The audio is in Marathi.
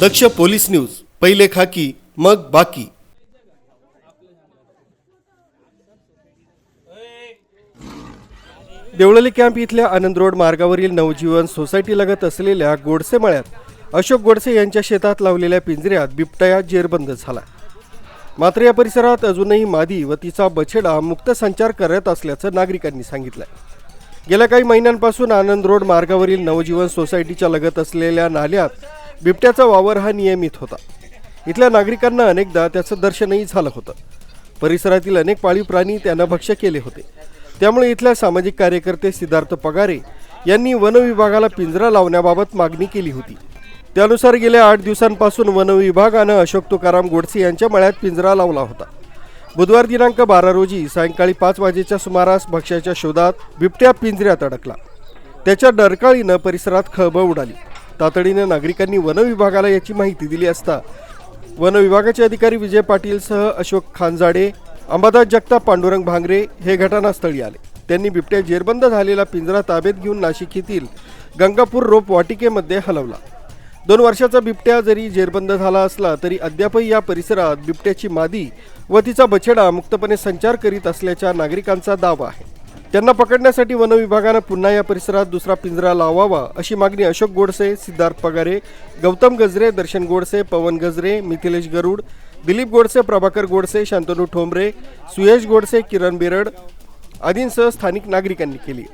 दक्ष पोलीस न्यूज पहिले खाकी मग बाकी. देवळली कॅम्प इथल्या आनंद रोड मार्गावरील नवजीवन सोसायटी लगत असलेल्या गोडसे मळ्यात अशोक गोडसे यांच्या शेतात लावलेल्या पिंजऱ्यात बिबटया जेरबंद झाला. मात्र या परिसरात अजूनही मादी व तिचा बछडा मुक्त संचार करत असल्याचं नागरिकांनी सांगितलं गेल्या काही महिन्यांपासून आनंद रोड मार्गावरील नवजीवन सोसायटीच्या लगत असलेल्या नाल्यात बिबट्याचा वावर हा नियमित होता. इथल्या नागरिकांना अनेकदा त्याचं दर्शनही झालं होतं. परिसरातील अनेक पाळीव प्राणी त्यांना भक्ष्य केले होते. त्यामुळे इथल्या सामाजिक कार्यकर्ते सिद्धार्थ पगारे यांनी वनविभागाला पिंजरा लावण्याबाबत मागणी केली होती. त्यानुसार गेल्या आठ दिवसांपासून वनविभागानं अशोक तुकाराम गोडसे यांच्या मळ्यात पिंजरा लावला होता. बुधवार दिनांक बारा रोजी सायंकाळी पाच वाजेच्या सुमारास भक्ष्याच्या शोधात बिबट्या पिंजऱ्यात अडकला. त्याच्या डरकाळीनं परिसरात खळबळ उडाली. तातडीनं नागरिकांनी वनविभागाला याची माहिती दिली असता. वनविभागाचे अधिकारी विजय पाटीलसह अशोक खानजाडे अंबादास जगताप पांडुरंग भांगरे हे घटनास्थळी आले. त्यांनी बिबट्या जेरबंद झालेला पिंजरा ताब्यात घेऊन नाशिक येथील गंगापूर रोप वाटिकेमध्ये हलवला. दोन वर्षाचा बिबट्या जरी जेरबंद झाला असला तरी अद्यापही या परिसरात बिबट्याची मादी व तिचा बछडा मुक्तपणे संचार करीत असल्याच्या नागरिकांचा दावा आहे. त्यांना पकडण्यासाठी वनविभागानं पुन्हा या परिसरात दुसरा पिंजरा लावावा अशी मागणी अशोक गोडसे सिद्धार्थ पगारे गौतम गजरे दर्शन गोडसे पवन गजरे मिथिलेश गरुड दिलीप गोडसे प्रभाकर गोडसे शांतनू ठोंबरे सुयश गोडसे किरण बिरड आदींसह स्थानिक नागरिकांनी केली.